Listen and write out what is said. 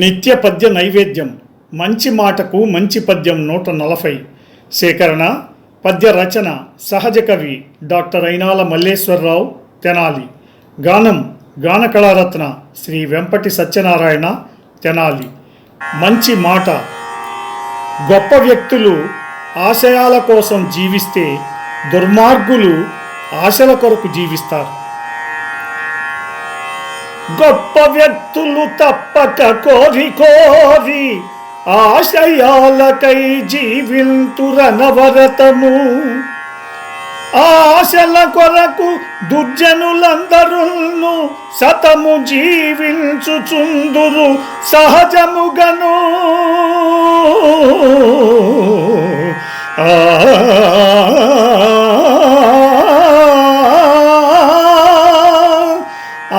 నిత్య పద్య నైవేద్యం. మంచి మాటకు మంచి పద్యం నూట నలభై. సేకరణ పద్య రచన సహజ కవి డాక్టర్ అయినాల మల్లేశ్వరరావు తెనాలి. గానం గాన కళారత్న శ్రీ వెంపటి సత్యనారాయణ తెనాలి. మంచి మాట. గొప్ప వ్యక్తులు ఆశయాల కోసం జీవిస్తే దుర్మార్గులు ఆశల కొరకు జీవిస్తారు. గొప్ప వ్యక్తులు తప్పక కోరి కోరి ఆశయాలకై జీవింతురనవరతము ఆశల కొరకు దుర్జనులందరూ సతము జీవించుచుందురు సహజముగను. ఆ ఆ